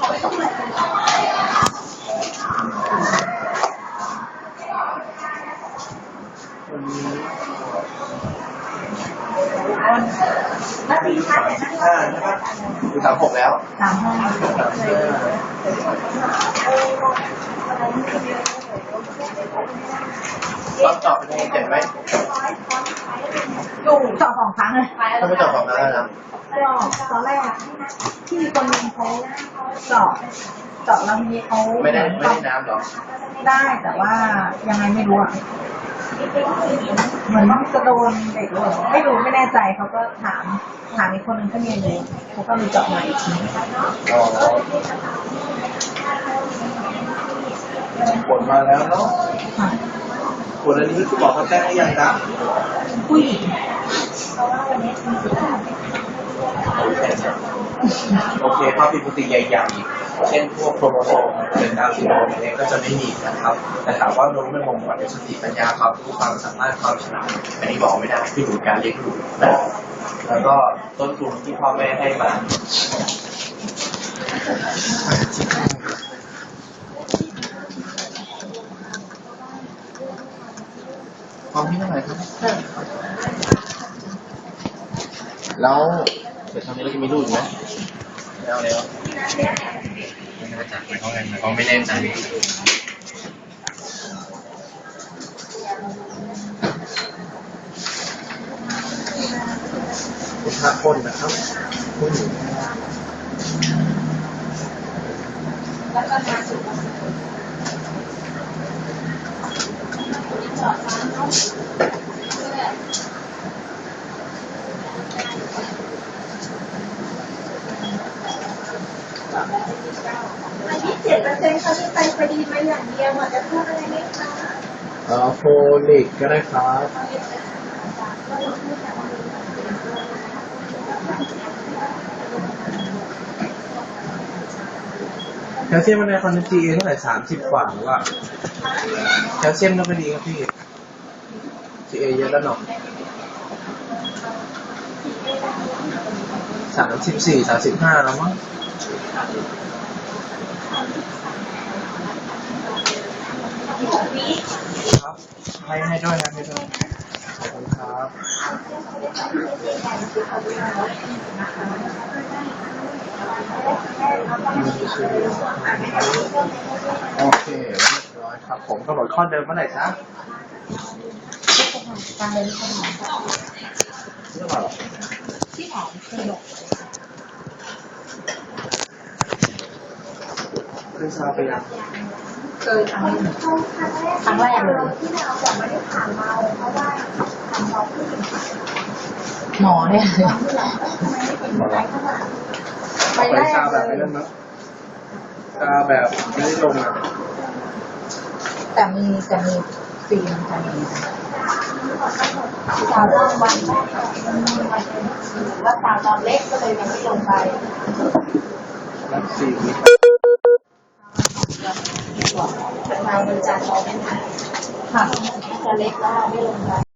นาทีค่ะห้าใช่ปะคือสามหกแล้วสามห้าสามห้าตอนตอบเป็นยังไงเจ็บไหมอยู่สองสองครั้งเลยถ้าไม่ตอบของนั้นนะ ก็ตอนแรกที่มีคนนึงเขาเจาะเจาะแล้วทีนี้เขาไม่ได้ไม่ได้น้ำหรอได้แต่ว่ายังไงไม่รู้อะเหมือนมันจะโดนเด็กเลยไม่รู้ไม่แน่ใจเขาก็ถามถามอีกคนนึงก็มีเลยเขาก็มีเจาะใหม่อีกทีอ๋อผลมาแล้วเนาะค่ะผลอันนี้คือบอกเขาแจ้งให้ยังครับ ผู้หญิง โอเคภาพผิดปกติใหญ่ๆ เช่นพวกโครโมโซมเป็นดาวน์ซินโดรมอะไรก็จะไม่มีนะครับ แต่ถามว่าน้องเป็นมงกฎในสติปัญญาความรู้ความสามารถความฉลาดอันนี้บอกไม่ได้ขึ้นอยู่กับการเลี้ยงดูนะแล้วก็ต้นทุนที่พ่อแม่ให้มาความที่เท่าไหร่ครับ แล้ว เดี๋ยวทำนี้เราจะมีลูกอีกไหมไม่เอาแล้วไม่น่าจะไม่ต้องไงมันก็ไม่แน่ใจคุณพระคนนะครับคุณยี่สิบเจ็ดเปอร์เซ็นต์เขามีไปพอดีมาอย่างเดียวหมดจะพูดอะไรไหมคะเอ่อโฟลิกก็ได้ครับแคลเซียมในคอนเทนจีเท่าไหร่สามสิบกว่าหรือว่าแคลเซียมต้องไปดีครับพี่ GA เยอะแล้วเนาะสามสิบสี่สามสิบห้าแล้วมั้ง ครับให้ให้ด้วยครับให้ด้วยขอบคุณครับโอเคเรียบร้อยครับ ผมกำหนดข้อเดิมเมื่อไหร่ครับการเรียนสมองเรื่องอะไรหรอที่หอมสนุก เรื่องซาไปยังเคยครั้งหนึ่งครั้งแรกครั้งแรกเลยที่เราแต่ไม่ได้ผ่านเมาเพราะว่าทำเราผู้หญิงหมอเนี่ยที่เราทำไมไม่เป็นไรขนาดไปไปแรกซาแบบไหนนั่นมั้งซาแบบไม่ได้ลงอะแต่มีจะมีฟิล์มจะมีสาวตอนวันแรกว่าสาวตอนเล็กก็เลยยังไม่ลงไปรักสี่ วิสาวมันจะมองไม่ทันค่ะจะเล็กว่าไม่ลงไป